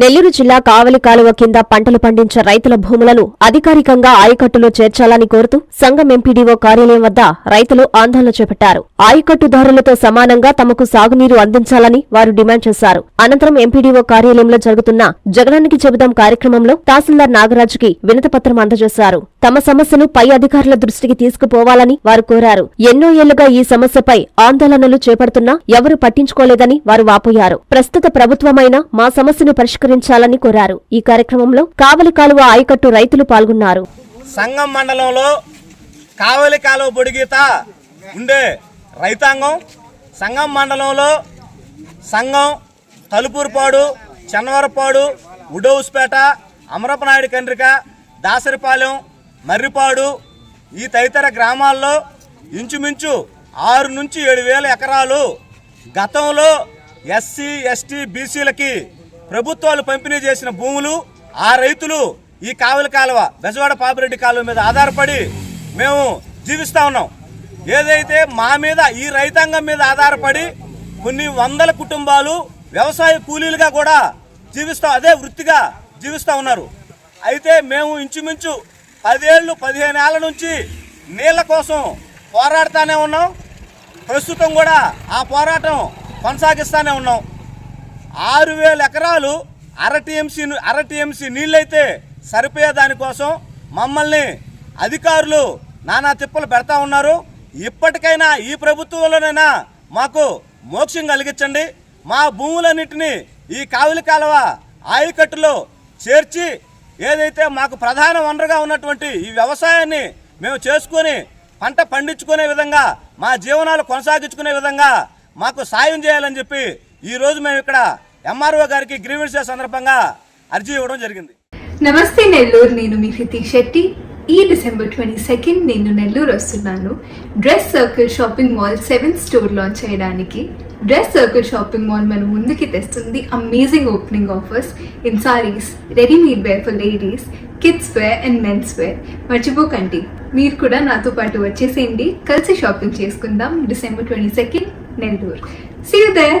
నెల్లూరు జిల్లా కావలి కాలువ కింద పంటలు పండించే రైతుల భూములను అధికారికంగా ఆయకట్టులో చేర్చాలని కోరుతూ సంఘం ఎంపీడీఓ కార్యాలయం వద్ద రైతులు ఆందోళన చేపట్టారు. ఆయకట్టుదారులతో సమానంగా తమకు సాగునీరు అందించాలని వారు డిమాండ్ చేశారు. అనంతరం ఎంపీడీఓ కార్యాలయంలో జరుగుతున్న జగనానికి చెబుదాం కార్యక్రమంలో తహసీల్దార్ నాగరాజుకి వినతపత్రం అందజేశారు. తమ సమస్యను పై అధికారుల దృష్టికి తీసుకుపోవాలని వారు కోరారు. ఎన్నో ఏళ్ళుగా ఈ సమస్యపై ఆందోళనలు చేపడుతున్నా ఎవరు పట్టించుకోలేదని వారు వాపోయారు. ప్రస్తుత ప్రభుత్వమైన మా సమస్యను పరిష్కరించాలని కోరారు. ఈ కార్యక్రమంలో కావలి కాలువ ఆయకట్టు రైతులు పాల్గొన్నారు. సంగం మండలంలో కావలి కాలువ పొడిగీత ఉండే రైతాంగం సంగం మండలంలో సంఘం తలుపూరుపాడు చెన్నవరపాడు ఉడౌస్పేట అమరపనాయుడు కండ్రిక దాసరిపాలెం మర్రిపాడు ఈ తదితర గ్రామాల్లో ఇంచుమించు ఆరు నుంచి ఏడు వేల ఎకరాలు గతంలో ఎస్సీ ఎస్టీ బీసీలకి ప్రభుత్వాలు పంపిణీ చేసిన భూములు ఆ రైతులు ఈ కావలి కాలువ బెజవాడ పాపిరెడ్డి కాలువ మీద ఆధారపడి మేము జీవిస్తూ ఉన్నాం. ఏదైతే మా మీద ఈ రైతాంగం మీద ఆధారపడి కొన్ని వందల కుటుంబాలు వ్యవసాయ కూలీలుగా కూడా జీవిస్తా అదే వృత్తిగా జీవిస్తూ ఉన్నారు. అయితే మేము ఇంచుమించు పదేళ్ళు పదిహేను ఏళ్ళ నుంచి నీళ్ళ కోసం పోరాడుతూనే ఉన్నాం. ప్రస్తుతం కూడా ఆ పోరాటం కొనసాగిస్తూనే ఉన్నాం. ఆరు వేల ఎకరాలు అర టీఎంసీ అర టీఎంసీ నీళ్ళైతే సరిపోయే దానికోసం మమ్మల్ని అధికారులు నానా తిప్పలు పెడతా ఉన్నారు. ఇప్పటికైనా ఈ ప్రభుత్వంలోనైనా మాకు మోక్షం కలిగించండి. మా భూములన్నింటినీ ఈ కావులి కాలువ ఆయకట్టులో చేర్చి ఏదైతే మాకు ప్రధాన వనరుగా ఉన్నటువంటి ఈ వ్యవసాయాన్ని మేము చేసుకొని పంట పండించుకునే విధంగా మా జీవనాలు కొనసాగించుకునే విధంగా మాకు సాయం చేయాలని చెప్పి ఈ రోజు మేము ఇక్కడ ఎంఆర్ఓ గారికి గ్రీవెన్స్ సందర్భంగా అర్జీ ఇవ్వడం జరిగింది. నమస్తే నెల్లూరు నేను మీ హితీష్ శెట్టి. ఈ డిసెంబర్ ట్వంటీ సెకండ్ నేను నెల్లూరు వస్తున్నాను. Dress circle shopping mall seventh store launch చేయడానికి. డ్రెస్ సర్కిల్ షాపింగ్ మాల్ మన ముందుకి తెస్తుంది amazing opening offers in sarees readymade wear for ladies kids wear and men's wear మర్చిపోకండి. మీరు కూడా నాతో పాటు వచ్చేసేయండి. కలిసి షాపింగ్ చేసుకుందాం December twenty second Nellore. See you there